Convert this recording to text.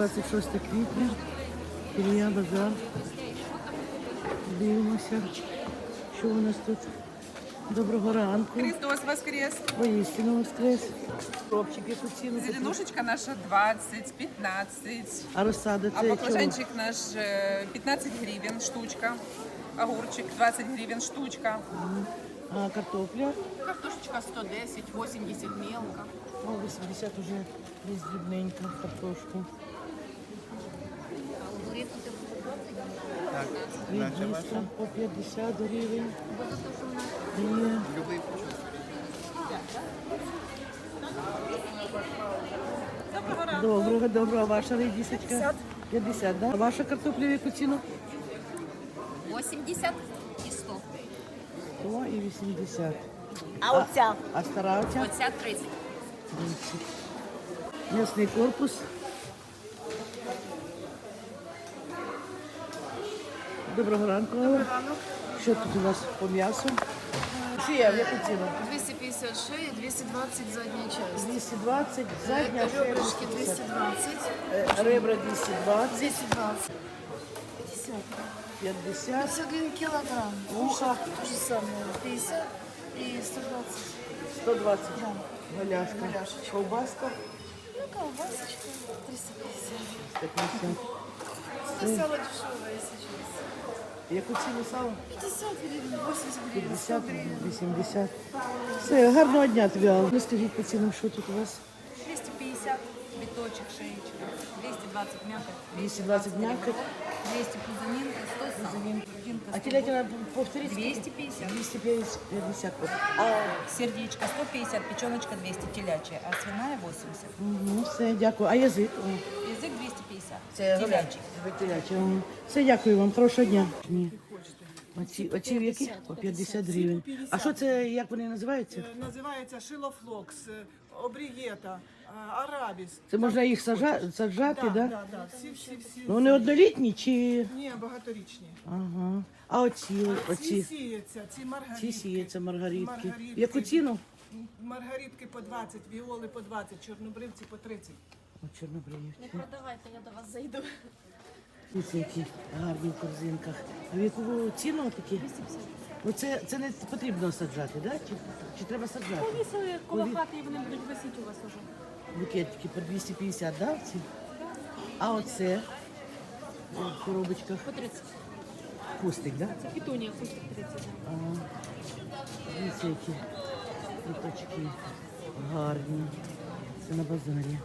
26 квітня, Ілля Базар. Дивимося, що у нас тут. Доброго ранку. Христос воскрес! Воістину воскрес. Кропчики тут ціну. Зеленушечка наша 20, 15. А розсада А це чого? баклажанчик наш э, 15 гривен штучка. Огурчик 20 гривен штучка. А картопля? Картошечка 110, 80 мелко. О, 80 уже є дрібненька картошку. Редиска по 50 гривень. Є. Доброго, доброго. Ваша редисочка? 50. 50, да? А ваша картопля в яку ціну? 80 і 100. 100 і 80. А оця? А стара оця? Оця 30. 30. М'ясний корпус. Доброго ранку. Доброго ранку. Що тут у вас по м'ясу? Шия, в яку ціну? 250 шея, 220 задняя часть. 220, задня шия Ребрышки 250. 220, Е, Ребра 220, 220. 50. 50, 51 килограмм. Уха. То же самое. 50 и 120. 120. Да. Галяшка. Галяшечка. Ковбаска Ну, колбасочка 350. 150. Это сало дешевое сейчас. Яку ціну сало? 50 гривен, 80 гривен, 100 50, гривен. 80. Все, гарного дня тобі, Алла. Ну, скажіть по цінам, що тут у вас? 250 биточек шеечка, 220 мякоть, 220 м'якоть. 200 пузанинка, 100 сам. Пузанинка А 100. телятина, повторіть? 250. 250. А, Сердечко 150, печеночка 200, телячья, а свиная 80. угу, все, дякую. А язик? О, Язык 250, Це. Угу. Все, дякую вам. Хорошого дня. Ні. Оці, оці в які? По 50 гривень. А що це, як вони називаються? Е, Називається шилофлокс, е, обрієта, е, арабіс. Це можна їх сажа, саджати, Так, да? так, так. Всі, всі, всі. Ну, вони однолітні чи... Ні, багаторічні. Ага. А оці, Ці оці, сіються, ці маргаритки. ці сіються маргаритки. Маргаритки. Яку ціну? Маргаритки по 20, віоли по 20, чорнобривці по 30. О, чорнобривці. Продавайте, я до вас зайду. Ці які гарні в корзинках. А в яку ціну такі? 250. Ну це, не потрібно саджати, да? Чи, чи треба саджати? Повісили коло хати і вони будуть висіти у вас уже. Букетики по 250, да? Ці? А оце в коробочках По 30. кустик, да? Це пітунія, кустик 30. Ага. Дивіться, які квіточки гарні. Це на базарі.